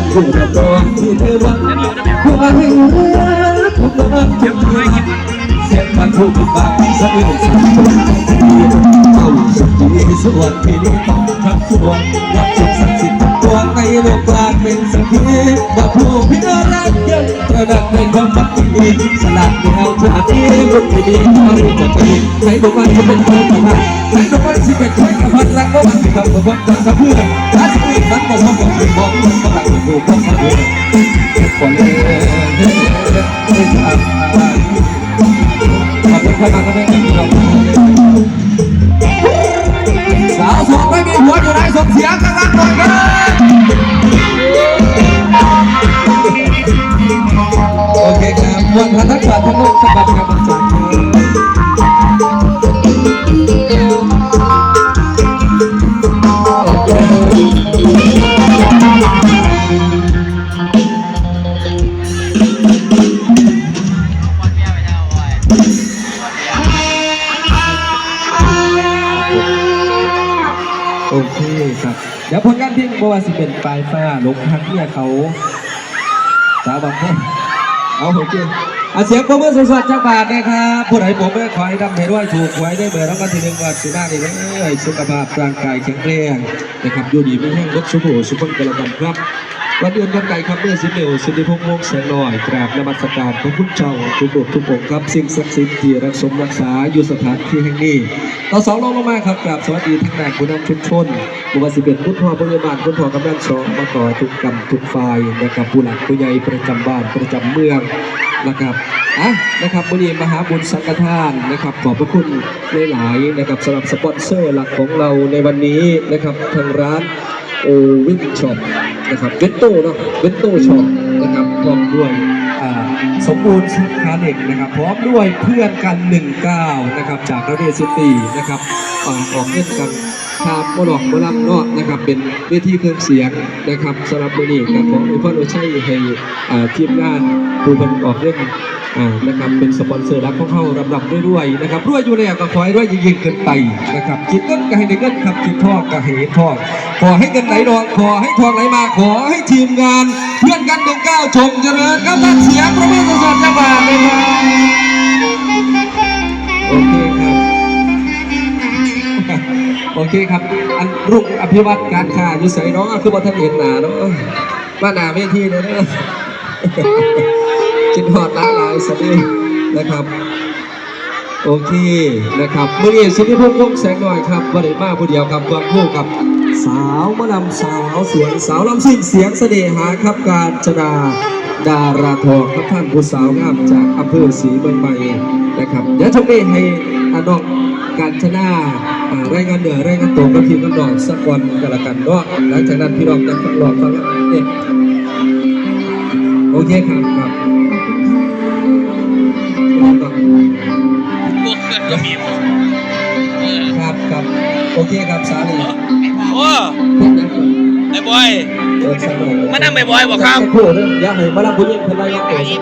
อนผู้รับองที่เธอรักหัวให้รือทุกน้ำเจ็บเมื่อเสียงมันถูกบางสะอื้นสุดจนเข้าสุดที่สวรรค์ที่นี้ต้องทับสวงรับสุขศักสิทธิ์ตัวในโลกกลางเป็นสักทีว่าผู้พิจารณายังตระหนักในความรักที่มีสลัดแนวชาติคนที่ดีเขาจะไปใครบอกว่าจะเป็นคนประมาทใครบอกว่าจะเป็นคนประมาทรักก็มันทำกับคนทำเพื่อนถ้าจะเป็นมันบอกว่าผมเป็นบอก คนประหลาดดูคนเขาเองคนเองเฮ้ยเฮ้ยครับขอบคุณครับมาก็ได้ครับสาวสวยไม่มีหัวอยู่ในส่งเสียงกันก่อนกันโอเคครับวันพันธักษะทั้งโลกสบัดครับอาจ โอเคครับ เดี๋ยวผลงานเพลงบ่ว่าสิเป็นปลายฟ้าลงทักเนี่ยเขาสาวบางคนเอาโอเคอาเสียงปรบมือสดๆจากบาทนะครับผู้ใดผมไม่ขอให้ทำให้ด้วยถูกหวยได้เบอร์รางวัลที่หนึ่งวัดสุนารีเลยสุขภาพร่างกายแข็งแรงนะครับอยู่ดีไม่แห้งรถสุโขสุพรรณกระบันครับ วันเดือนวันไก่ครับเมื่อสิบเดียวสิริพงษ์วงแสงลอยกราบนมัสการพระพุทธเจ้าทุกบททุกองครับ สิ่งศักดิ์สิทธิ์ที่รักสมรักษาอยู่สถานที่แห่งนี้ต่อสองลงมาครับกราบสวัสดีทั้งนายผู้นำชุมชนบุวสิเป็นพุทธพ่อพยาบาลพุทธพ่อกำนันสองมาต่อทุกกรรมทุกฝ่ายนะครับผู้หลักผู้ใหญ่ประจำบ้านประจำเมืองนะครับอะนะครับวันนี้มหาบุญสังฆทานนะครับ ขอบพระคุณหลายๆนะครับสำหรับสปอนเซอร์หลักของเราในวันนี้นะครับทางร้าน โอวินช็อปนะครับเวนโต้เนาะเวนโต้ช็อปนะครับพร้อมด้วยสมบูรณ์สินค้าเหล็กนะครับ พร้อมด้วยเพื่อนกัน 19 นะครับ จากระเวซิตี้นะครับอ่าออกเงินกันทาบมลอกมลับเนาะนะครับเป็นเวทีเครื่องเสียงนะครับสำหรับวันนี้กับของอพอนโอชัยให้ทีมงานผู้เป็นออกเงินอ่า นะครับเป็นสปอนเซอร์รักของเขารำดับด้วยด้วยๆนะครับรวยอยู่แล้วก็ขอให้รวยยิ่งๆขึ้นไปนะครับจิตเงินก็ให้ได้เงินครับจิตทองก็ให้เห็นทองขอให้เงินไหลนองขอให้ทองไหลมาขอให้ทีมงาน เพื่อนกันดวงก้าวชมเจริญครับท่านเสียงประมือสดๆจังหวะเลยครับโอเคครับโอเคครับอันรุ่งอภิวัตการค้าอยู่ใส่น้องคือว่าท่านเห็นหนาเนาะมาหนาเวทีเลยนะ จินหอดหลายหลายสดีนะครับ โอเคนะครับเมื่อนี้สุนิพงษ์วงแสงหน่อยครับบริมาผู้เดียวครับควงคู่กับสาวมะนำสาวสวยสาวลำซิ่งเสียงเสน่หาครับการจนาดาราทองครับท่านผู้สาวงามจากอำเภอศรีเมืองใหม่นะครับเดี๋ยวช่วงให้อานองการชนาอ่ารายงานเหนือรายงานตัวกับทีมกันดอกสักวันกันละกันเนาะหลังจากนั้นพี่น้องจะฟังหลอกฟังเนี่ยโอเคครับ พวกเครื่องก็มีหมดเออครับครับโอเคครับสาลีโอ้เฮ็ดหยังก่อนไอ้บอยเปิดสนุกมานั่งบ่อยๆบ่ครับคู่เด้ออย่าให้มาลำผู้หญิงเพิ่นว่าอย่าเปิด